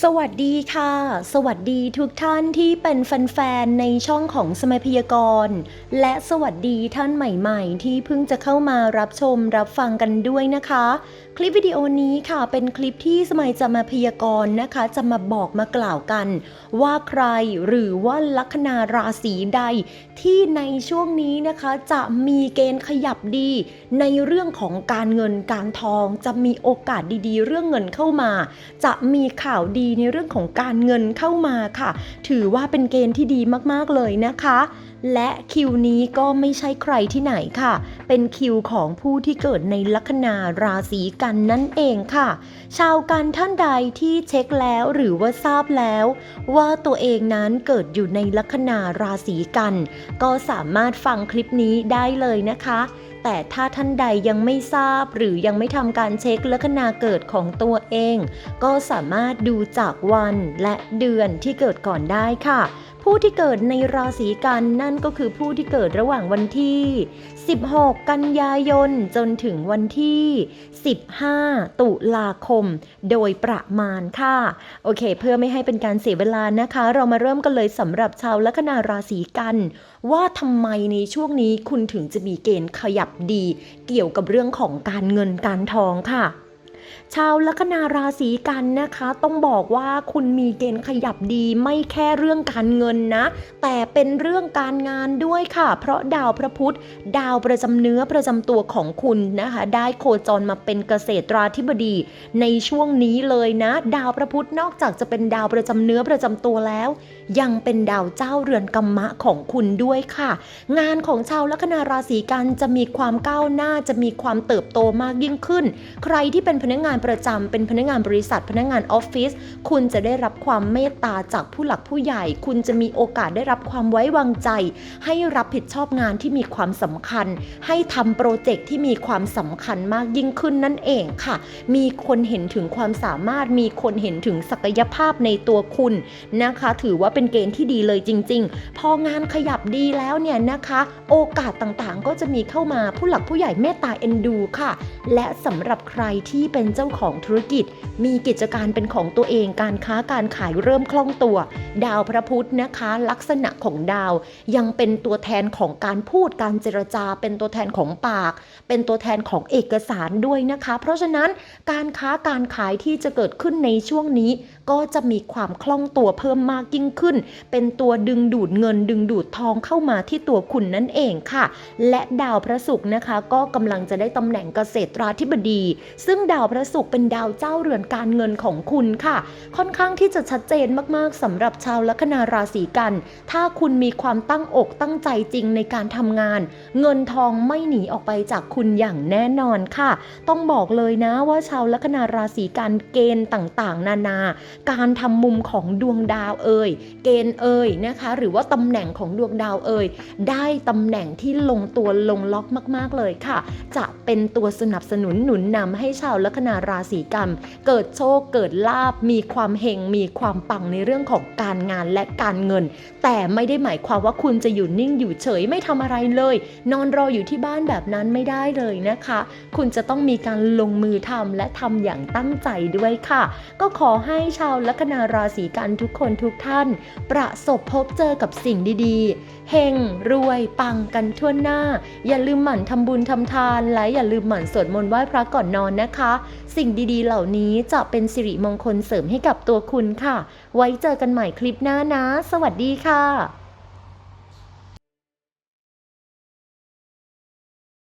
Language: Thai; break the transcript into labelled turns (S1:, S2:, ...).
S1: สวัสดีค่ะ สวัสดีทุกท่านที่เป็นแฟนๆในช่องของสมัยพยากรณ์และสวัสดีท่านใหม่ๆ ที่เพิ่งจะเข้ามารับชมรับฟังกันด้วยนะคะ คลิปวิดีโอนี้ค่ะเป็นคลิปที่สมัยจะมาพยากรณ์นะคะ จะมาบอกมากล่าวกัน ว่าใครหรือว่าลัคนาราศีใด ที่ในช่วงนี้นะคะจะมีเกณฑ์ขยับดี ในเรื่องของการเงินการทอง จะมีโอกาสดีๆ เรื่องเงินเข้ามา จะมีข่าวดีในเรื่องของการเงินเข้ามาค่ะ ถือว่าเป็นเกณฑ์ที่ดีมากๆเลยนะคะ และคิวนี้ก็ไม่ใช่ใครที่ไหนค่ะ เป็นคิวของผู้ที่เกิดในลัคนาราศีกันนั่นเองค่ะ ชาวกันท่านใดที่เช็คแล้วหรือว่าทราบแล้ว ว่าตัวเองนั้นเกิดอยู่ในลัคนาราศีกัน ก็สามารถฟังคลิปนี้ได้เลยนะคะ แต่ถ้าท่านใดยังไม่ทราบหรือยังไม่ทำการเช็คลัคนาเกิดของตัวเอง ก็สามารถดูจากวันและเดือนที่เกิดก่อนได้ค่ะ ผู้ที่เกิดในราศีกันนั่นก็คือผู้ที่เกิดระหว่างวันที่ 16 กันยายน จนถึงวันที่ 15 ตุลาคม โดยประมาณค่ะ โอเค เพื่อไม่ให้เป็นการเสียเวลานะคะ เรามาเริ่มกันเลยสำหรับชาวลัคนาราศีกัน ว่าทำไมในช่วงนี้คุณถึงจะมีเกณฑ์ขยับดี เกี่ยวกับเรื่องของการเงินการทองค่ะ ชาวลัคนาราศีกันนะคะ ต้องบอกว่าคุณมีเกณฑ์ขยับดีไม่แค่เรื่องการเงินนะ แต่เป็นเรื่องการงานด้วยค่ะ เพราะดาวพระพุธ ดาวประจำเนื้อประจำตัวของคุณนะคะ ได้โคจรมาเป็นเกษตราธิบดี ในช่วงนี้เลยนะ ดาวพระพุธนอกจากจะเป็นดาวประจำเนื้อประจำตัวแล้วยังเป็นดาวเจ้าเรือนกรรมะของคุณด้วยค่ะ งานของชาวลัคนาราศีกันจะมีความก้าวหน้าจะมีความเติบโตมากยิ่งขึ้น ใครที่เป็นพนักงานประจำเป็นพนักงานบริษัท พนักงานออฟฟิศคุณจะได้รับความเมตตาจากผู้หลักผู้ใหญ่ คุณจะมีโอกาสได้รับความไว้วางใจ ให้รับผิดชอบงานที่มีความสำคัญ ให้ทำโปรเจกต์ที่มีความสำคัญมากยิ่งขึ้นนั่นเองค่ะ มีคนเห็นถึงความสามารถมีคนเห็นถึงศักยภาพในตัวคุณนะคะ ถือว่าเป็นเกณฑ์ที่ดีเลยจริง ๆ พองานขยับดีแล้วเนี่ยนะคะ โอกาสต่างๆ ก็จะมีเข้ามาผู้หลักผู้ใหญ่เมตตาเอ็นดูค่ะ และสำหรับใครที่เป็นเจ้าของธุรกิจ มีกิจการเป็นของตัวเองการค้าการขายเริ่มคล่องตัว ดาวพระพุธนะคะ ลักษณะของดาว ยังเป็นตัวแทนของการพูดการเจรจา เป็นตัวแทนของปาก เป็นตัวแทนของเอกสารด้วยนะคะ เพราะฉะนั้นการค้าการขายที่จะเกิดขึ้นในช่วงนี้ก็จะมีความคล่องตัวเพิ่มมากยิ่งขึ้น เป็นตัวดึงดูดเงิน ดึงดูดทองเข้ามาที่ตัวคุณนั่นเองค่ะ และดาวพระศุกร์นะคะ ก็กำลังจะได้ตำแหน่งเกษตราธิบดี ซึ่งดาวพระศุกร์เป็นดาวเจ้าเรือนการเงินของคุณค่ะ ค่อนข้างที่จะชัดเจนมากๆสำหรับชาวลัคนาราศีกัน ถ้าคุณมีความตั้งอกตั้งใจจริงในการทำงาน เงินทองไม่หนีออกไปจากคุณอย่างแน่นอนค่ะ ต้องบอกเลยนะว่าชาวลัคนาราศีกันเกณฑ์ต่างๆ นานาการทำมุมของดวงดาวเอ่ยเกณฑ์เอ่ยนะคะ หรือว่าตำแหน่งของดวงดาวเอ่ยได้ตำแหน่งที่ลงตัวลงล็อกมาก ๆ เลยค่ะ จะเป็นตัวสนับสนุนหนุนนำให้ชาวลัคนาราศีกันเกิดโชคเกิดลาบมีความเฮงมีความปังในเรื่องของการงานและการเงิน แต่ไม่ได้หมายความว่าคุณจะอยู่นิ่งอยู่เฉยไม่ทำอะไรเลย นอนรออยู่ที่บ้านแบบนั้นไม่ได้เลยนะคะ คุณจะต้องมีการลงมือทำและทำอย่างตั้งใจด้วยค่ะ ก็ขอให้ชาวลัคนาราศีกันทุกคนทุกท่าน ประสบพบเจอกับสิ่งดีๆ เฮงรวย ปังกันทั่วหน้า อย่าลืมหมั่นทำบุญทำทาน และอย่าลืมหมั่นสวดมนต์ไหว้พระก่อนนอนนะคะ สิ่งดีๆ เหล่านี้จะเป็นสิริมงคลเสริมให้กับตัวคุณค่ะ ไว้เจอกันใหม่คลิปหน้านะ สวัสดีค่ะ